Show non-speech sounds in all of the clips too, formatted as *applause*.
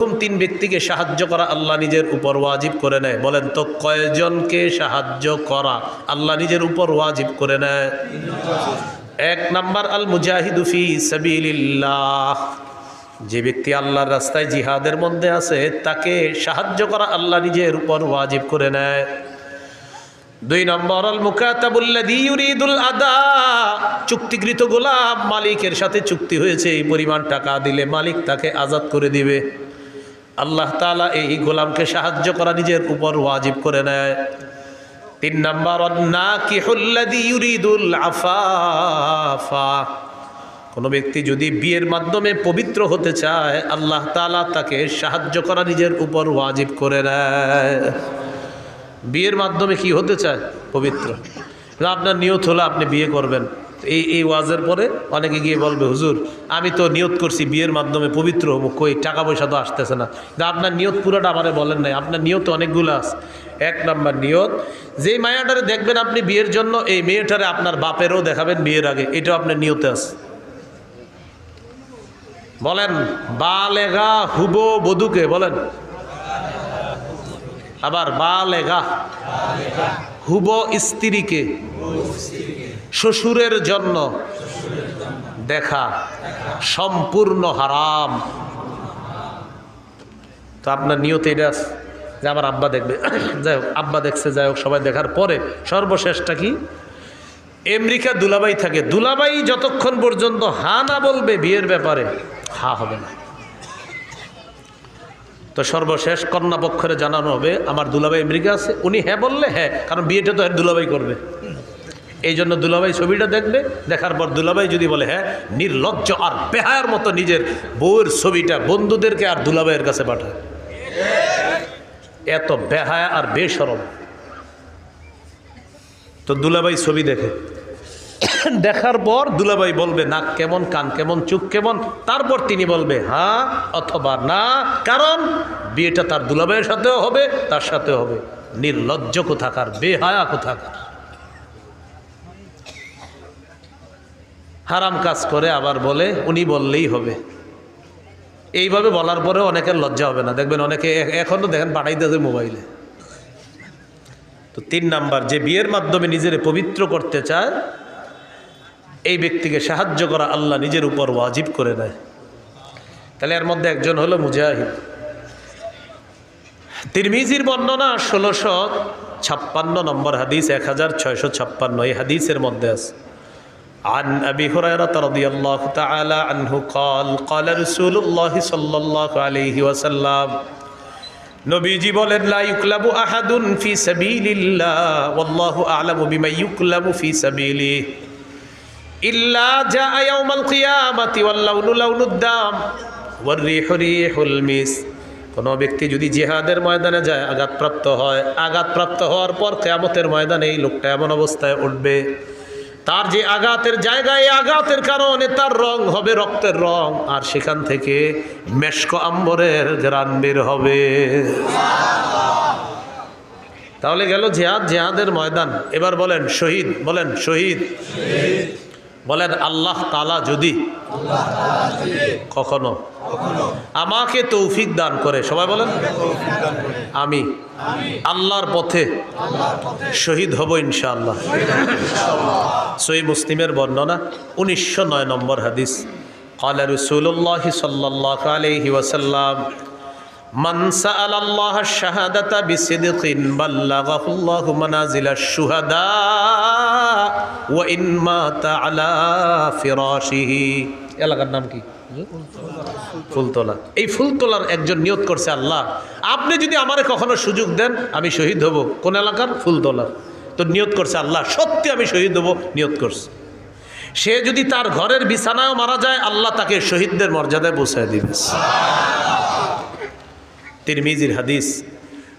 প্রথম তিন ব্যক্তিকে সাহায্য করা আল্লাহ নিজের উপর ওয়াজিব করে নেয়। বলেন, তো কয়জনকে সাহায্য করা আল্লাহ নিজের উপর ওয়াজিব করে নেয়? এক নাম্বার আল মুজাহিদুফি সাবিলিল্লাহ। যে ব্যক্তি আল্লাহর রাস্তায় জিহাদের মধ্যে আছে, তাকে সাহায্য করা আল্লাহ নিজের উপর ওয়াজিব করে নেয়। দুই নম্বর আল মুকাতাবুল্লাযী ইউরিদুল আদা। চুক্তিকৃত গোলাম মালিকের সাথে চুক্তি হয়েছে, এই পরিমাণ টাকা দিলে মালিক তাকে আজাদ করে দিবে। আল্লাহ তাআলা এই গোলামকে সাহায্য করা নিজের উপর ওয়াজিব করে নেয়। তিন নম্বর কোনো ব্যক্তি যদি বিয়ের মাধ্যমে পবিত্র হতে চায়, আল্লাহ তাআলা তাকে সাহায্য করা নিজের উপর ওয়াজিব করে নেয়। বিয়ের মাধ্যমে কি হতে চায়? পবিত্র। আপনার নিয়ত হলো আপনি বিয়ে করবেন। এই এই ওয়াজের পরে অনেকে গিয়ে বলবে, হুজুর, আমি তো নিয়ত করছি বিয়ের মাধ্যমে পবিত্র হব কই টাকা পয়সা তো আসতেছে না। কিন্তু আপনার নিয়ত পুরোটা আমারে বলেন নাই, আপনার নিয়ত অনেকগুলো আছে। এক নাম্বার নিয়ত, যেই মায়াটারে দেখবেন আপনি বিয়ের জন্য, এই মেয়েটারে আপনার বাপেরও দেখাবেন বিয়ের আগে, এটাও আপনার নিয়তে আছে। বলেন, বালেগা হুবো বধুকে বলেন। আবার, বালেগা হুব স্ত্রীকে শ্বশুরের জন্য দেখা সম্পূর্ণ হারাম। তো আপনার নিয়ত এটা যে আমার আব্বা দেখবে। *coughs* যাই হোক, আব্বা দেখছে, যাই হোক, সবাই দেখার পরে সর্বশেষটা কি? আমেরিকা দুলাবাই থাকে। দুলাবাই যতক্ষণ পর্যন্ত হা না বলবে বিয়ের ব্যাপারে, হা হবে না। তো সর্বশেষ কন্যা পক্ষরে জানানো হবে, আমার দুলাভাই আমেরিকা আছে, উনি হ্যাঁ বললে হ্যাঁ কারণ বিয়েটা তো এর দুলাভাই করবে। এই জন্য দুলাভাই ছবিটা দেখবে দেখার পর দুলাভাই যদি বলে হ্যাঁ নির্লজ্জ আর বেহায়ার মতো নিজের বউয়ের ছবিটা বন্ধুদেরকে আর দুলাভাইয়ের কাছে পাঠায়। এত বেহায়া আর বেসরম। তো দুলাভাই ছবি দেখে। দেখার পর দুলাভাই বলবে, নাক কেমন, কান কেমন চুপ কেমন? তারপর তিনি বলবে হ্যাঁ অথবা না, কারণ বিয়েটা তার দুলাভাইয়ের সাথেও হবে, তার সাথেও হবে। নির্লজ্জ কোথাকার, বেহায়া কোথাকার। হারাম কাজ করে, আবার বলে উনি বললেই হবে। এইভাবে বলার পরেও অনেকের লজ্জা হবে না। দেখবেন অনেকে এখনও দেখেন পাঠাই দেবে মোবাইলে। তো তিন নাম্বার, যে বিয়ের মাধ্যমে নিজের পবিত্র করতে চায়, এই ব্যক্তিকে সাহায্য করা আল্লাহ নিজের উপর ওয়াজিব করে দেয় তাহলে এর মধ্যে একজন হলো মুজাহিদ। তিরমিজির বর্ণনা ষোলোশো ছাপ্পান্ন নম্বর হাদিস, এক হাজার ছয়শো ছাপ্পান্ন। এই হাদিসের মধ্যে আছে। عن أبي هريرة رضي الله تعالى عنه قال قال رسول الله صلى الله عليه وسلم নবীজি বলেন লা ইউকলাবু আহাদুন ফি সাবিলিল্লাহ ওয়াল্লাহু আ'লামু বিমা ইউকলাবু ফি সাবিলিহি ইল্লা জাআ ইয়াউমাল কিয়ামাতি ওয়াল লাউনু লাউনুদ দাম ওয়ার রিহু রিহুল মিস কোনো ব্যক্তি যদি জিহাদের ময়দানে যায় আঘাতপ্রাপ্ত হয় আঘাতপ্রাপ্ত হওয়ার পর কেয়ামতের ময়দানে এই লোকটা এমন অবস্থায় উঠবে তার যে আঘাতের জায়গায় আঘাতের কারণে তার রং হবে রক্তের রং। আর সেখান থেকে মেশক আম্বরের গ্রান বের হবে। তাহলে গেল জেহাদ জেহাদের ময়দান। এবার বলেন শহীদ বলেন শহীদ। বলেন আল্লাহ তালা যদি কখনো আমাকে তৌফিক দান করে সবাই বলেন আমি আল্লাহর পথে শহীদ হব ইনশাআল্লাহ সই মুসলিমের বর্ণনা উনিশশো নয় নম্বর হাদিস قال رسول الله صلى الله عليه وسلم من سأل الله الشهادة بصدق بلغه الله منازل الشهداء وإن مات على فراشه এলাকার নাম কি ফুলতলা। এই ফুল তোলার একজন নিয়ত করছে আল্লাহ। আপনি যদি আমারে কখনো সুযোগ দেন, আমি শহীদ হব। কোন এলাকার? ফুলতলার। তো নিয়ত করছে আল্লাহ। সত্যি আমি শহীদ হব নিয়ত করছে। সে যদি তার ঘরের বিছানায় মারা যায়, আল্লাহ তাকে শহীদদের মর্যাদায় পৌঁছায় দিবে। তিরমিজির হাদিস,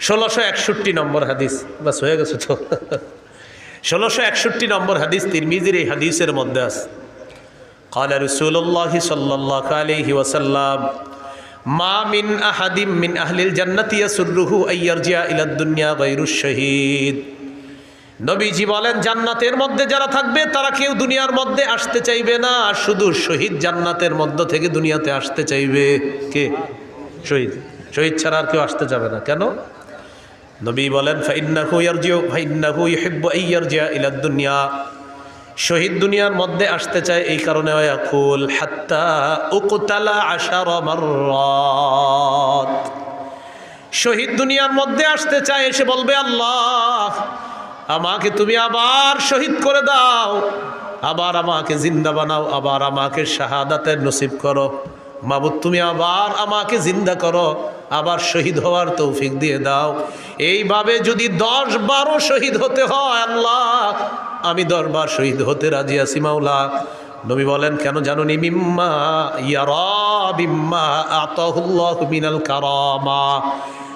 ষোলোশো একষট্টি নম্বর হাদিস। বাস, হয়ে গেছে তো। ষোলোশো একষট্টি নম্বর হাদিস, তিরমিজির এই হাদিসের মধ্যে আছে। قال رسول الله صلى الله عليه وسلم ما من أحد من أهل الجنة يسره أن يرجع إلى الدنيا غير الشهيد নবীজি বলেন জান্নাতের মধ্যে যারা থাকবে তারা কেউ দুনিয়ার মধ্যে আসতে চাইবে না শুধু শহীদ জান্নাতের মধ্য থেকে দুনিয়াতে আসতে চাইবে কে শহীদ শহীদ ছাড়া আর কেউ আসতে যাবে না কেন নবী বলেন ফাইন্নাহু ইয়ারজিউ ফাইন্নাহু ইউহিব্বু আইয়ারজিয়া ইলা দুনিয়া শহীদ দুনিয়ার মধ্যে আসতে চায় এই কারণে শহীদ দুনিয়ার মধ্যে আসতে চায়, এসে বলবে, আল্লাহ, আমাকে তুমি আবার শহীদ করে দাও। আবার আমাকে জিন্দা বানাও, আবার আমাকে শাহাদাতের নসিব করো। মাবুদ, তুমি আবার আমাকে জিন্দা করো। আবার শহীদ হওয়ার তৌফিক দিয়ে দাও। এইভাবে যদি দশ বারো শহীদ হতে হয়, আল্লাহ, আমি দরবার শহীদ হতে রাজি আছি, মাওলা। নবী বলেন, কেন জানো নি? মিম্মা ইয়ারা, বিম্মা আতহুল্লাহ মিনাল কারামা।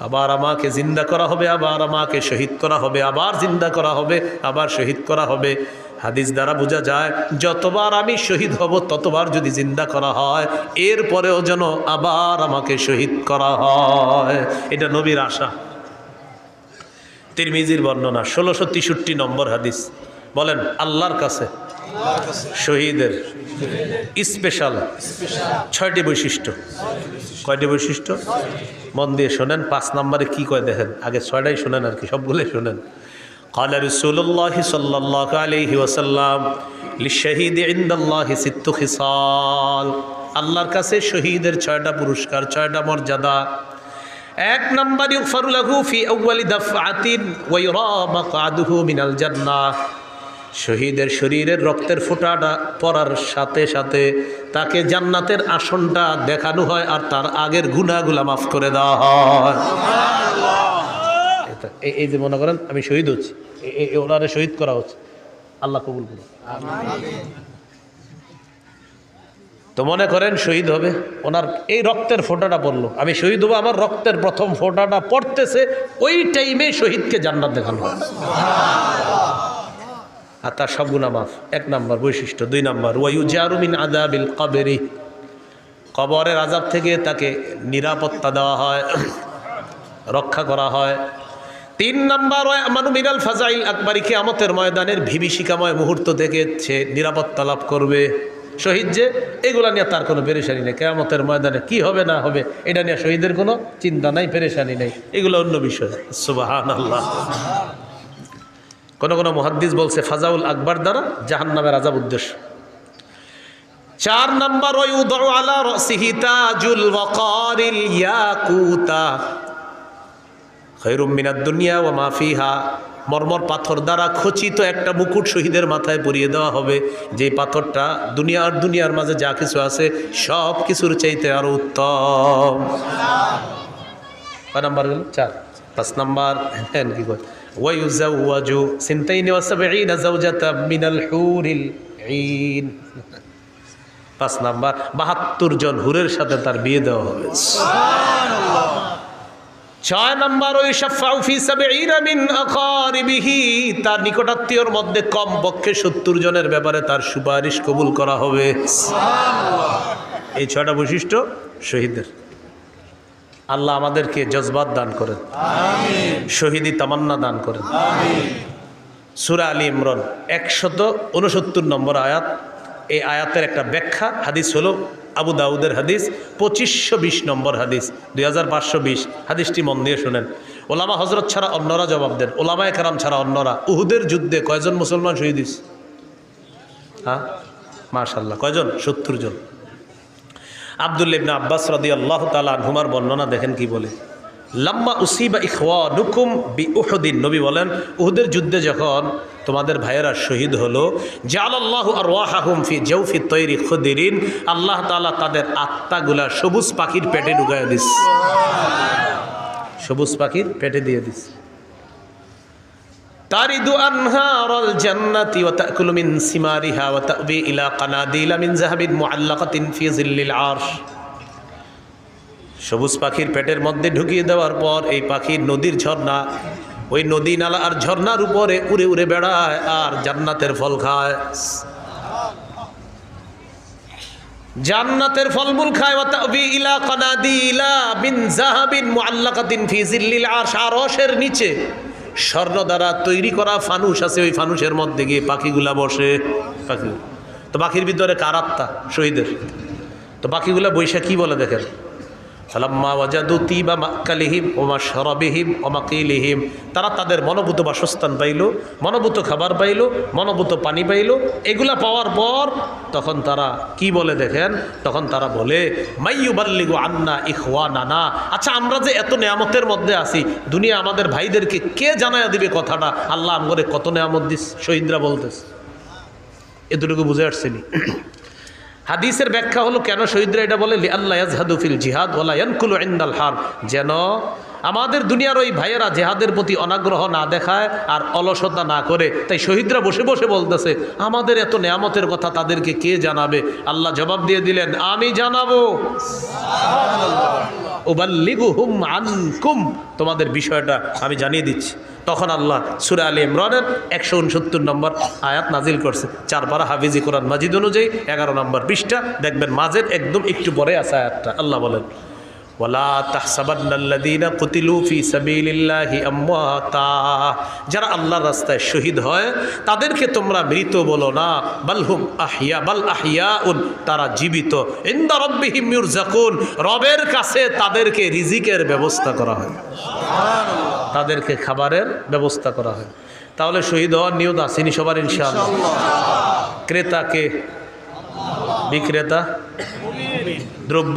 আবার আমাকে জিন্দা করা হবে, আবার আমাকে শহীদ করা হবে, আবার জিন্দা করা হবে, আবার শহীদ করা হবে। হাদিস দ্বারা বোঝা যায়, যতবার আমি শহীদ হব, ততবার যদি জিন্দা করা হয়, এরপরেও যেন আবার আমাকে শহীদ করা হয়। এটা নবীর আশা। তিরমিজির বর্ণনা, ষোলোশো নম্বর হাদিস। বলেন, আল্লাহর কাছে, শহীদের স্পেশাল ছয়টি বৈশিষ্ট্য কয়টি বৈশিষ্ট্য মন দিয়ে শোনেন পাঁচ নম্বরে কি কয় দেখেন আগে ছয়টাই শোনেন আর কি সবগুলোই শোনেন قال رسول الله صلى الله عليه وسلم للشهيد عند الله ست خصال আল্লাহর কাছে শহীদের ছয়টা পুরস্কার ছয়টা মর্যাদা এক নম্বর ইগফারু লাহু ফি আউয়ালি দাফআতিন ওয়া ইউরা মাকআদুহু মিনাল জান্নাহ শহীদের শরীরের রক্তের ফোঁটাটা পড়ার সাথে সাথে তাকে জান্নাতের আসনটা দেখানো হয় আর তার আগের গুনাহগুলা মাফ করে দেওয়া হয়। এই- যে মনে করেন, আমি শহীদ হচ্ছি। ওনারে শহীদ করা হচ্ছে। আল্লাহ কবুল করুন তো মনে করেন শহীদ হবে, ওনার এই রক্তের ফোঁটাটা পড়ল। আমি শহীদ হব, আমার রক্তের প্রথম ফোঁটাটা পড়তেছে, ওই টাইমে শহীদকে জান্নাত দেখানো হয়। আর তার সব গুণা মাফ। এক নম্বর বৈশিষ্ট্য। দুই নাম্বার ওয়াইউ জারুমিন আদাবিল কবেরি। কবরের আজাব থেকে তাকে নিরাপত্তা দেওয়া হয়, রক্ষা করা হয়। তিন নাম্বার আমানু মিনাল ফাজাইল আকবরী কিয়ামতের ময়দানের ভিবিষিকাময় মুহূর্ত থেকে সে নিরাপত্তা লাভ করবে। শহীদ যে, এগুলা নিয়ে তার কোনো পেরেশানি নেই। কেয়ামতের ময়দানে কি হবে না হবে, এটা নিয়ে শহীদের কোনো চিন্তা নাই, পেরেশানি নেই। এগুলো অন্য বিষয়। সুবাহান আল্লাহ কোন কোনো মহাদ্দিস বলছে ফাজাউল আকবর দ্বারা জাহান নামের আজাব উদ্দেশ্য। চার নম্বর ওই আলা ওয়াকারিল ইয়াকুতা। খৈরুম মিনাদ দুনিয়া ও মাফিহা মর্মর পাথর দ্বারা খচিত একটা মুকুট শহীদের মাথায় পরিয়ে দেওয়া হবে। যে পাথরটা দুনিয়া আর দুনিয়ার মাঝে যা কিছু আছে সব কিছুর চাইতে আরও উত্তম। কয় নাম্বার গেল? চার। পাঁচ নাম্বার হ্যাঁ কি কয়? ওয়াইউজাওয়াজু সিনতাইনি পাঁচ নাম্বার, বাহাত্তর জন হুরের সাথে তার বিয়ে দেওয়া হবে। ছয় নম্বর, ওই তার নিকটাত্মীয়র মধ্যে কম পক্ষে সত্তর জনের ব্যাপারে তার সুপারিশ কবুল করা হবে। এই ছয়টা বৈশিষ্ট্য শহীদের আল্লাহ আমাদেরকে জজবাত দান করেন। শহীদি তামান্না দান করেন। সুরা আলী ইমরান একশত উনসত্তর নম্বর আয়াত। এই আয়াতের একটা ব্যাখ্যা হাদিস হলো আবু দাউদের হাদিস পঁচিশশো বিশ নম্বর হাদিস দুই হাজার পাঁচশো বিশ। হাদিসটি মন দিয়ে শোনেন। ওলামা হজরত ছাড়া অন্যরা জবাব দেন। ওলামা একরাম ছাড়া অন্যরা। উহুদের যুদ্ধে কয়জন মুসলমান শহীদ? হ্যাঁ? মাশাল্লাহ কয়জন? সত্তর জন। আবদুল্লা ইবনে আব্বাস রদি আল্লাহ তালা আনহুমার বর্ণনা দেখেন কি বলে? লাম্মা উসিবা ইখওয়া নুকুম বি উহদিন নবী বলেন, উহুদের যুদ্ধে যখন তোমাদের ভাইয়েরা শহীদ হলো জালাল্লাহু আর ওয়াহাহুম ফি জৌফি তৈরি খুদিরিন, আল্লাহ তালা তাদের আত্মাগুলা সবুজ পাখির পেটে ঢুকায় দিস। সবুজ পাখির পেটে দিয়ে দিস। জান্নাতি মিন সিমারিহা সবুজ পাখির পেটের মধ্যে ঢুকিয়ে দেওয়ার পর এই পাখির নদীর ঝর্ণা, ওই নদী নালা আর ঝর্ণার উপরে উড়ে উড়ে বেড়ায় আর জান্নাতের ফল খায়। জান্নাতের ফলমূল খায় ইলা জিল্লিল আরশ আরশের নিচে। স্বর্ণ দ্বারা তৈরি করা ফানুষ আছে, ওই ফানুষের মধ্যে গিয়ে পাখিগুলা বসে। পাখি তো পাখির ভিতরে কার আত্মা? শহীদের। তো পাখিগুলা বৈশাখ কি বলে দেখেন। ফালাম্মা ওয়াজাদু তিবা মাক্কালিহিম ওমা শরাবিহিম ওমাকিলিহিম তারা তাদের মনোভূত বাসস্থান পাইল, মনোভূত খাবার পাইল, মনোভূত পানি পাইল। এগুলা পাওয়ার পর তখন তারা কি বলে দেখেন? তখন তারা বলে মাইয়ুবাল্লিগু আন্না ইখওয়া নানা আচ্ছা আমরা যে এত নেয়ামতের মধ্যে আছি, দুনিয়া আমাদের ভাইদেরকে কে জানায়া দিবে কথাটা? আল্লাহ আমগরে কত নেয়ামত দিস, শহীদরা বলতেছে। এতটুকু বুঝে আসছিনি। হাদিসের ব্যাখ্যা হলো কেন শহীদরা এটা বলে আল্লাহ জিহাদ ওলা হার। যেন আমাদের দুনিয়ার ওই ভাইয়েরা জেহাদের প্রতি অনাগ্রহ না দেখায় আর অলসতা না করে। তাই শহীদরা বসে বসে বলতেছে, আমাদের এত নেয়ামতের কথা তাদেরকে কে জানাবে? আল্লাহ জবাব দিয়ে দিলেন, আমি জানাব। তোমাদের বিষয়টা আমি জানিয়ে দিচ্ছি। তখন আল্লাহ সুরা আলী ইমরানের একশো উনসত্তর নম্বর আয়াত নাজিল করছে। চার পারা হাফিজি কোরআন মাজিদ অনুযায়ী এগারো নম্বর পৃষ্ঠা। দেখবেন মাঝের একদম একটু পরে আছে আয়াতটা। আল্লাহ বলেন ওয়ালা তাহসাবান্নাল্লাযীনা কুতিলু ফি সাবিলিল্লাহি আমওয়াতা। যারা আল্লাহর রাস্তায় শহীদ হয়, তাদেরকে তোমরা মৃত বলো না। বালহুম আহিয়া বাল আহিয়াউন তারা জীবিত। ইনদা রাব্বিহিম ইউরজাকুন, রবের কাছে তাদেরকে রিজিকের ব্যবস্থা করা হয়। তাদেরকে খাবারের ব্যবস্থা করা হয়। তাহলে শহীদ হওয়ার নিয়ত আসেনি সবার, ইনশাআল্লাহ? ক্রেতাকে বিক্রেতা, দ্রব্য